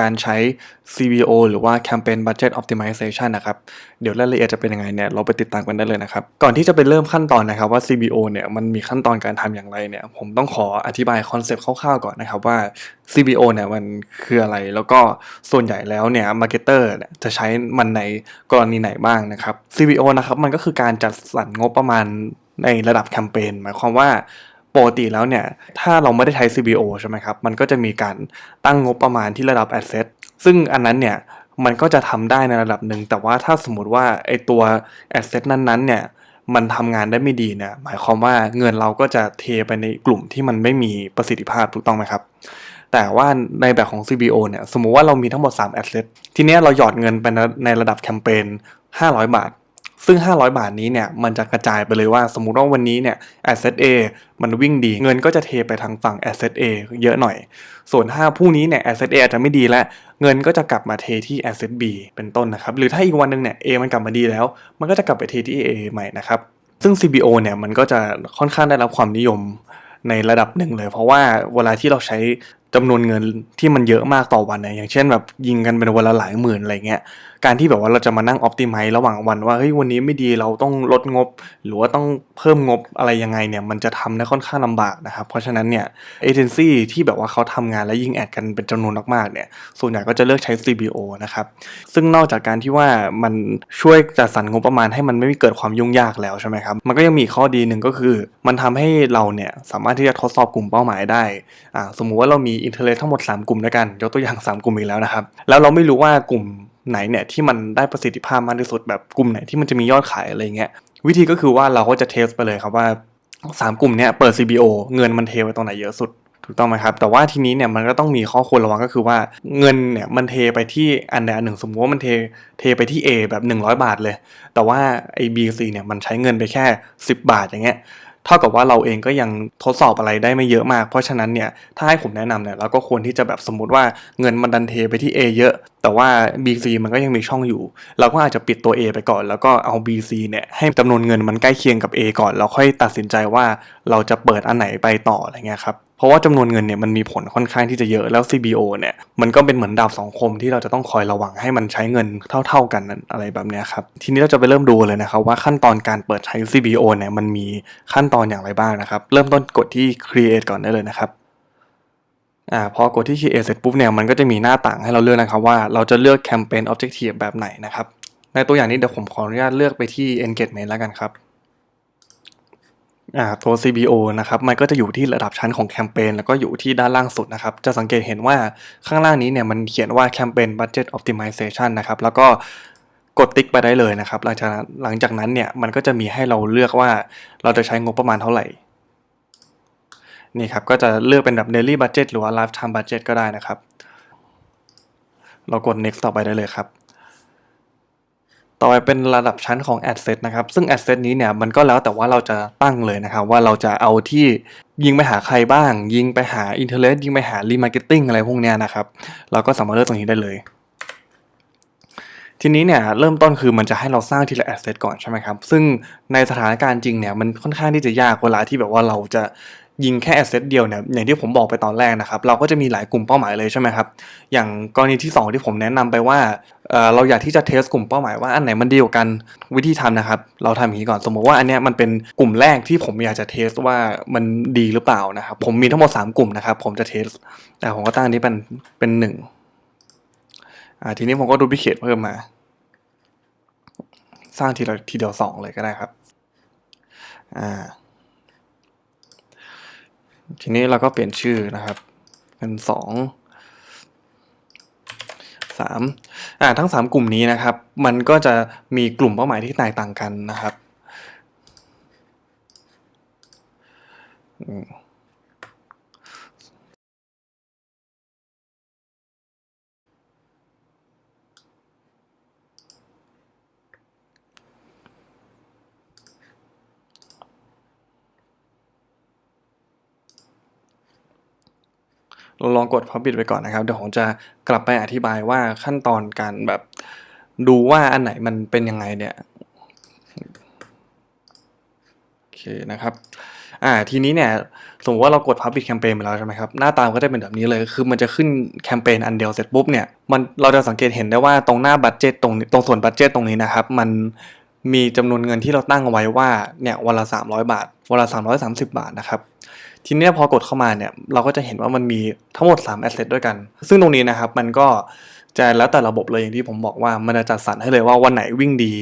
การใช้ CBO หรือว่า Campaign Budget Optimization นะครับ เดี๋ยวรายละเอียดจะเป็นยังไงเนี่ยเราไปติดตามกันได้เลยนะครับ ก่อนที่จะไปเริ่มขั้นตอนนะครับว่า CBO เนี่ยมันมีขั้นตอนการทำอย่างไรเนี่ย ผมต้องขออธิบายคอนเซปต์คร่าวๆก่อนนะครับว่า CBO เนี่ยมันคืออะไร แล้วก็ส่วนใหญ่แล้วเนี่ยมาร์เก็ตเตอร์จะใช้มันในกรณีไหนบ้างนะครับ CBO นะครับมันก็คือการจัดสรรงบประมาณในระดับแคมเปญหมายความว่า ปกติแล้วเนี่ยถ้าเราไม่ได้ใช้ CBO ใช่ไหมครับ มันก็จะมีการตั้งงบประมาณที่ระดับ Asset ซึ่งอันนั้นเนี่ยมันก็จะทำได้ในระดับหนึ่ง แต่ว่าถ้าสมมติว่าไอตัว Asset นั้นๆเนี่ยมันทำงานได้ไม่ดีเนี่ยหมายความว่าเงินเราก็จะเทไปในกลุ่มที่มันไม่มีประสิทธิภาพถูกต้องไหมครับ แต่ว่าในแบบของ CBO เนี่ยสมมุติว่าเรามีทั้งหมด3 Asset ทีเนี้ยเราหยอดเงินไปในระดับแคมเปญ500 บาท ซึ่ง 500 บาทนี้เนี่ยมันจะกระจายไปเลยว่าสมมุติว่าวันนี้เนี่ย Asset A มันวิ่งดี เงินก็จะเทไปทางฝั่ง Asset A เยอะหน่อย ส่วนถ้าพรุ่งนี้เนี่ย Asset A อาจจะไม่ดีแล้ว เงินก็จะกลับมาเทที่ Asset B เป็นต้นนะครับ หรือถ้าอีกวันหนึ่งเนี่ย A มันกลับมาดีแล้ว มันก็จะกลับไปเทที่ A ใหม่นะครับ ซึ่ง CBO เนี่ยมันก็จะค่อนข้างได้รับความนิยมในระดับหนึ่งเลย เพราะว่าเวลาที่เราใช้จำนวนเงินที่มันเยอะมากต่อวันเนี่ยอย่างเช่นแบบยิงกันเป็นวันละหลายหมื่นอะไรเงี้ย การที่แบบว่าเราจะมานั่งอ p ติ m i z e ระหว่างวันว่าเฮ้ยวันนี้ไม่ดีเราต้องลดงบ หรือว่าต้องเพิ่มงบอะไรยังไงเนี่ยมันจะทำได้ค่อนข้างลำบากนะครับ เพราะฉะนั้นเนี่ยเอเจนซี่ที่แบบว่าเขาทำงานและยิงแอดกันเป็นจำนวนมากๆเนี่ยส่วนใหญ่ก็จะเลือกใช้ CBO นะครับซึ่งนอกจากการที่ว่ามันช่วยจัดสรรงบประมาณให้มันไม่เกิดความยุ่งยากแล้วใช่ไหมครับมันก็ยังมีข้อดีหนึ่งก็คือ มันทำให้เราเนี่ยสามารถที่จะทดสอบกลุ่มเป้าหมายได้อ่าสมมุติว่าเรามีอินเทอร์เน็ตทั้งหมด 3 กลุ่มด้วยกัน ยกตัวอย่าง 3 กลุ่มอีกแล้วนะครับ แล้วเราไม่รู้ว่ากลุ่ม ไหนเนี่ยที่มันได้ประสิทธิภาพมากที่สุดแบบกลุ่มไหนที่มันจะมียอดขายอะไรเงี้ยวิธีก็คือว่าเราก็จะเทสไปเลยครับว่า 3 กลุ่มเนี้ยเปิด CBO เงินมันเทไปตรงไหนเยอะสุดถูกต้องไหมครับแต่ว่าทีนี้เนี่ยมันก็ต้องมีข้อควรระวังก็คือว่าเงินเนี่ยมันเทไปที่อันใดอันหนึ่งสมมติว่ามันเทเทไปที่ A แบบ 100 บาทเลย แต่ว่าไอ้ B C เนี่ยมันใช้เงินไปแค่ 10 บาทอย่างเงี้ย เท่ากับว่าเราเองก็ยังทดสอบอะไรได้ไม่เยอะมาก เพราะฉะนั้นเนี่ยถ้าให้ผมแนะนำเนี่ยเราก็ควรที่จะแบบสมมติว่าเงินมันดันเทไปที่ A เยอะ แต่ว่า BC มันก็ยังมีช่องอยู่ เราก็อาจจะปิดตัว A ไปก่อน แล้วก็เอา BC เนี่ยให้จำนวนเงินมันใกล้เคียงกับ A ก่อนแล้วค่อยตัดสินใจว่าเราจะเปิดอันไหนไปต่ออะไรเงี้ยครับ ราะว่าจำนวนเงินเนี่ยมันมีผลค่อนข้างที่จะเยอะแล้ว CBO เนี่ยมันก็เป็นเหมือนดาบสองคมที่เราจะต้องคอยระวังให้มันใช้เงินเท่า ๆกันอะไรแบบเนี้ยครับทีนี้เราจะไปเริ่มดูเลยนะครับว่าขั้นตอนการเปิดใช้ CBO เนี่ยมันมีขั้นตอนอย่างไรบ้างนะครับ เริ่มต้นกดที่ create ก่อนได้เลยนะครับอ่าพอกดที่ create เสร็จปุ๊บเนี่ยมันก็จะมีหน้าต่างให้เราเลือกนะครับว่าเราจะเลือก campaign objective แบบไหนนะครับในตัวอย่างนี้เดี๋ยวผมขออนุญาตเลือกไปที่ engagement แล้วกันครับ ตัว CBO นะครับมันก็จะอยู่ที่ระดับชั้นของแคมเปญแล้วก็อยู่ที่ด้านล่างสุดนะครับ จะสังเกตเห็นว่าข้างล่างนี้เนี่ยมันเขียนว่า Campaign Budget Optimization นะครับ แล้วก็กดติ๊กไปได้เลยนะครับ หลังจากนั้นหลังจากนั้นเนี่ยมันก็จะมีให้เราเลือกว่าเราจะใช้งบประมาณเท่าไหร่นี่ครับก็จะเลือกเป็นแบบ daily budget หรือว่า lifetime budget ก็ได้นะครับ เรากด next ต่อไปได้เลยครับ ต่อไปเป็นระดับชั้นของ Asset นะครับ ซึ่ง Asset นี้เนี่ยมันก็แล้วแต่ว่าเราจะตั้งเลยนะครับ ว่าเราจะเอาที่ยิงไปหาใครบ้าง ยิงไปหา Interest ยิงไปหา Remarketing อะไรพวกเนี้ยนะครับ เราก็สามารถเลือกตรงนี้ได้เลย ทีนี้เนี่ยเริ่มต้นคือมันจะให้เราสร้างทีละ Asset ก่อนใช่ไหมครับ ซึ่งในสถานการณ์จริงเนี่ยมันค่อนข้างที่จะยากเวลาที่แบบว่าเราจะ ยิงแค่ asset เดียวเนี่ยอย่างที่ผมบอกไปตอนแรกนะครับ เราก็จะมีหลายกลุ่มเป้าหมายเลยใช่ไหมครับ อย่างกรณีที่ 2 ที่ผมแนะนำไปว่าเเราอยากที่จะเทสกลุ่มเป้าหมายว่าอันไหนมันดีกว่ากันวิธีทำนะครับ เราทำอย่างนี้ก่อนสมมติว่าอันเนี้ยมันเป็นกลุ่มแรกที่ผมอยากจะเทสว่ามันดีหรือเปล่านะครับ ผมมีทั้งหมด 3 กลุ่มนะครับ ผมจะเทสแต่ผมก็ตั้งอันนี้เป็นเป็นหนึ่งทีนี้ผมก็ดูพิเคทเพิ่มมา สร้างทีละทีเดียวสองเลยก็ได้ครับ อ่า ทีนี้เราก็เปลี่ยนชื่อนะครับ เป็นสองสามอ่าทั้งสามกลุ่มนี้นะครับ มันก็จะมีกลุ่มเป้าหมายที่แตกต่างกันนะครับ เราลองกด Publish ไปก่อนนะครับ เดี๋ยวผมจะกลับไปอธิบายว่าขั้นตอนการแบบดูว่าอันไหนมันเป็นยังไงเนี่ยโอเคนะครับอ่าทีนี้เนี่ยสมมติว่าเรากด Public Campaign ไปแล้วใช่ไหมครับหน้าตามก็จะเป็นแบบนี้เลยคือมันจะขึ้นแคมเปญอันเดียวเสร็จปุ๊บเนี่ยมันเราจะสังเกตเห็นได้ว่าตรงหน้าบัตเจตตรงตรงส่วนบัตเจตตรงนี้นะครับ มันมีจำนวนเงินที่เราตั้งเอาไว้ว่าเนี่ยวันละ300 บาทวันละ330 บาทนะครับ ทีเนี้ยพอกดเข้ามาเนี่ยเราก็จะเห็นว่ามันมีทั้งหมด3 asset ด้วยกัน ซึ่งตรงนี้นะครับมันก็จะแล้วแต่ระบบเลยอย่างที่ผมบอกว่ามันจะจัดสรรให้เลยว่าวันไหนวิ่งดี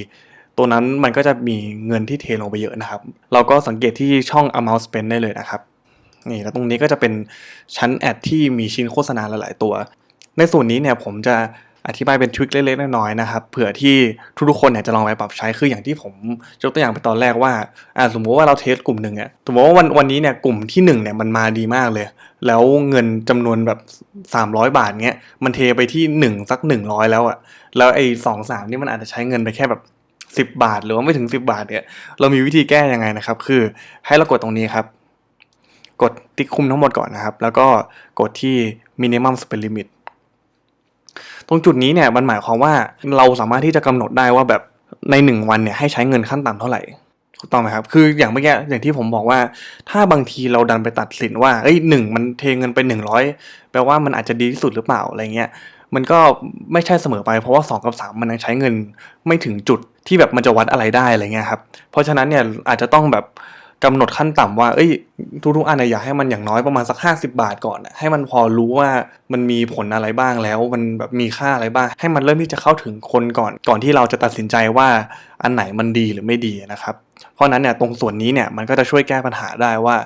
ตัวนั้นมันก็จะมีเงินที่เทลงไปเยอะนะครับ เราก็สังเกตที่ช่อง amount spend ได้เลยนะครับนี่แล้วตรงนี้ก็จะเป็นชั้นแอดที่มีชิ้นโฆษณาหลาย ๆ ตัว ในส่วนนี้เนี่ยผมจะ อธิบายเป็นทริคเล็กๆน้อยๆนะครับเผื่อที่ทุกๆคนเนี่ยจะลองไปปรับใช้คืออย่างที่ผมยกตัวอย่างไปตอนแรกว่าอ่าสมมติว่าเราเทสกลุ่มหนึ่งอะสมมติว่าวันวันนี้เนี่ยกลุ่มที่หนึ่งเนี่ยมันมาดีมากเลย แล้วเงินจำนวนแบบ 300 บาทเนี้ยมันเทไปที่หนึ่งสักหนึ่งร้อยแล้วอะแล้วไอ้สองสามนี่มันอาจจะใช้เงินไปแค่แบบ 10 บาท หรือว่าไม่ถึง 10 บาทเนี่ยเรามีวิธีแก้ยังไงนะครับ คือให้เรากดตรงนี้ครับ กดติ๊กคุมทั้งหมดก่อนนะครับ แล้วก็กดที่ minimum spend limit ต รงจุดนี้เนี่ยมันหมายความว่าเราสามารถที่จะกำหนดได้ว่าแบบในหนึ่งวันเนี่ยให้ใช้เงินขั้นต่ำเท่าไหร่ถูกต้องไหมครับ คืออย่างเมื่อกี้อย่างที่ผมบอกว่า ถ้าบางทีเราดันไปตัดสินว่าเอ้ยหนึ่งมันเทเงินไปหนึ่งร้อยแปลว่ามันอาจจะดีที่สุดหรือเปล่าอะไรเงี้ยมันก็ไม่ใช่เสมอไปเพราะว่า 2 กับ 3 มันยังใช้เงินไม่ถึงจุดที่แบบมันจะวัดอะไรได้อะไรเงี้ยครับเพราะฉะนั้นเนี่ยอาจจะต้องแบบ กำหนดขั้นต่ำว่า เอ้ย ทุกๆอันเนี่ยอยากให้มันอย่างน้อยประมาณสัก 50 บาทก่อน ให้มันพอรู้ว่ามันมีผลอะไรบ้างแล้ว มันแบบมีค่าอะไรบ้าง ให้มันเริ่มที่จะเข้าถึงคนก่อน ก่อนที่เราจะตัดสินใจว่าอันไหนมันดีหรือไม่ดีนะครับ เพราะนั้นเนี่ยตรงส่วนนี้เนี่ยมันก็จะช่วยแก้ปัญหาได้ว่า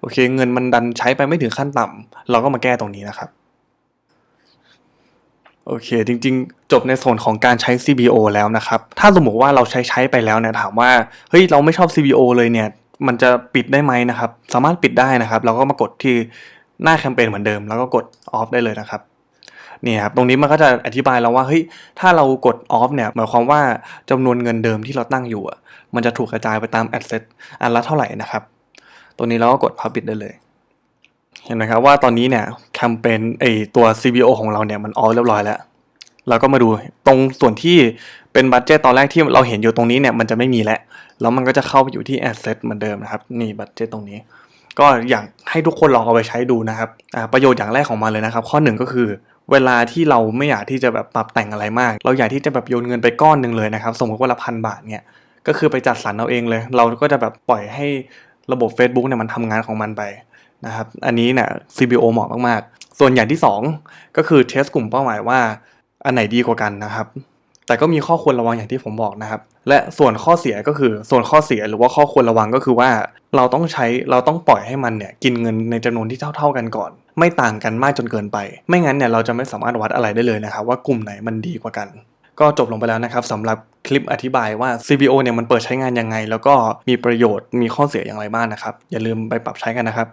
โอเค เงินมันดันใช้ไปไม่ถึงขั้นต่ำเราก็มาแก้ตรงนี้นะครับโอเค จริงๆ จบในส่วนของการใช้ CBO แล้วนะครับ ถ้าสมมติว่าเราใช้ใช้ไปแล้วเนี่ยถามว่า เฮ้ย เราไม่ชอบ CBO เลยเนี่ย มันจะปิดได้ไหมนะครับ สามารถปิดได้นะครับ เราก็มากดที่หน้าแคมเปญเหมือนเดิม แล้วก็กด off ได้เลยนะครับนี่ครับตรงนี้มันก็จะอธิบายแล้วว่าเฮ้ยถ้าเรากด off เนี่ยหมายความว่าจำนวนเงินเดิมที่เราตั้งอยู่อะมันจะถูกกระจายไปตาม asset อันละเท่าไหร่นะครับตรงนี้เราก็กด publish ได้เลยเห็นไหมครับว่าตอนนี้เนี่ยแคมเปญไอตัว CBO ของเราเนี่ยมันออฟเรียบร้อยแล้ว เราก็มาดูตรงส่วนที่เป็นบัตเจตตอนแรกที่เราเห็นอยู่ตรงนี้เนี่ยมันจะไม่มีแล้ว แล้วมันก็จะเข้าไปอยู่ที่ Asset เหมือนเดิมนะครับ นี่บัตเจตตรงนี้ ก็อยากให้ทุกคนลองเอาไปใช้ดูนะครับประโยชน์อย่างแรกของมันเลยนะครับ ข้อหนึ่งก็คือเวลาที่เราไม่อยากที่จะแบบปรับแต่งอะไรมาก เราอยากที่จะแบบโยนเงินไปก้อนหนึ่งเลยนะครับ สมมติว่าละพันบาทเนี่ยก็คือไปจัดสรรเอาเองเลย เราก็จะแบบปล่อยให้ระบบ Facebook เนี่ยมันทำงานของมันไปนะครับ อันนี้เนี่ย CBO เหมาะมากๆ ส่วนอย่างที่ 2 ก็คือเทสกลุ่มเป้าหมายว่า อันไหนดีกว่ากันนะครับ แต่ก็มีข้อควรระวังอย่างที่ผมบอกนะครับ และส่วนข้อเสียก็คือส่วนข้อเสียหรือว่าข้อควรระวังก็คือว่า เราต้องใช้เราต้องปล่อยให้มันเนี่ยกินเงินในจำนวนที่เท่า ๆกันก่อน ไม่ต่างกันมากจนเกินไป ไม่งั้นเนี่ยเราจะไม่สามารถวัดอะไรได้เลยนะครับว่ากลุ่มไหนมันดีกว่ากันก็จบลงไปแล้วนะครับสำหรับคลิปอธิบายว่า CBO เนี่ยมันเปิดใช้งานยังไง แล้วก็มีประโยชน์มีข้อเสียอย่างไรบ้างนะครับ อย่าลืมไปปรับใช้กันนะครับ